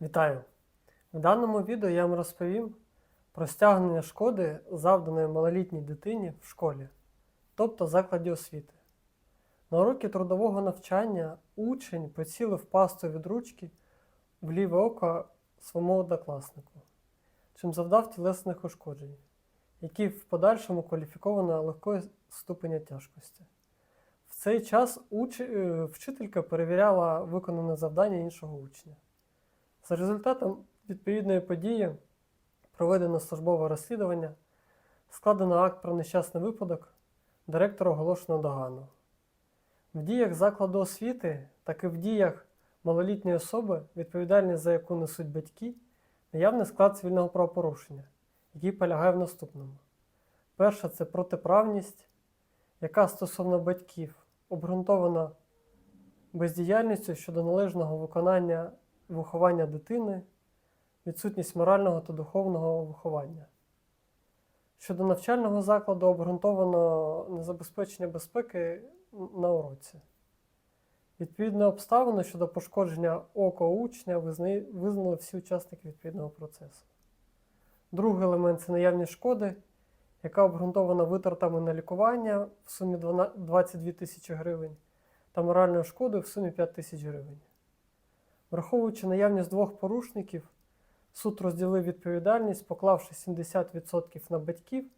Вітаю! В даному відео я вам розповім про стягнення шкоди, завданої малолітній дитині в школі, тобто закладі освіти. На уроки трудового навчання учень поцілив пасту від ручки в ліве око своєму однокласнику, чим завдав тілесних ушкоджень, які в подальшому кваліфіковано легкої ступеня тяжкості. В цей час уч... е, вчителька перевіряла виконане завдання іншого учня. За результатом відповідної події проведено службове розслідування, складено акт про нещасний випадок, директора оголошено догану. В діях закладу освіти, так і в діях малолітньої особи, відповідальність за яку несуть батьки, наявний склад цивільного правопорушення, який полягає в наступному. Перше це протиправність, яка стосовно батьків обґрунтована бездіяльністю щодо належного виконання виховання дитини, відсутність морального та духовного виховання. Щодо навчального закладу обґрунтовано незабезпечення безпеки на уроці. Відповідно обставини щодо пошкодження ока учня визнали всі учасники відповідного процесу. Другий елемент це наявність шкоди, яка обґрунтована витратами на лікування в сумі 22 тисячі гривень та моральною шкодою в сумі 5 тисяч гривень. Враховуючи наявність двох порушників, суд розділив відповідальність, поклавши 70% на батьків,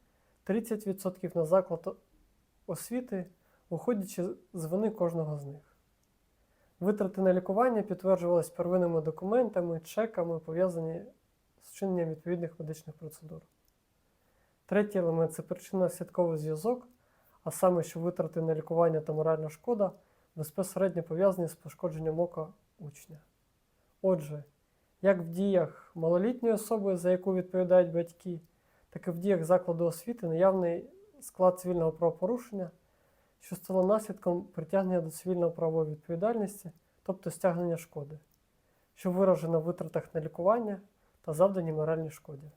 30% на заклад освіти, виходячи з вини кожного з них. Витрати на лікування підтверджувалися первинними документами, чеками, пов'язані з чиненням відповідних медичних процедур. Третій елемент це причинно-слідковий зв'язок, а саме, що витрати на лікування та моральна шкода безпосередньо пов'язані з пошкодженням ока учня. Отже, як в діях малолітньої особи, за яку відповідають батьки, так і в діях закладу освіти наявний склад цивільного правопорушення, що стало наслідком притягнення до цивільного правової відповідальності, тобто стягнення шкоди, що виражено в витратах на лікування та завданій моральній шкоді.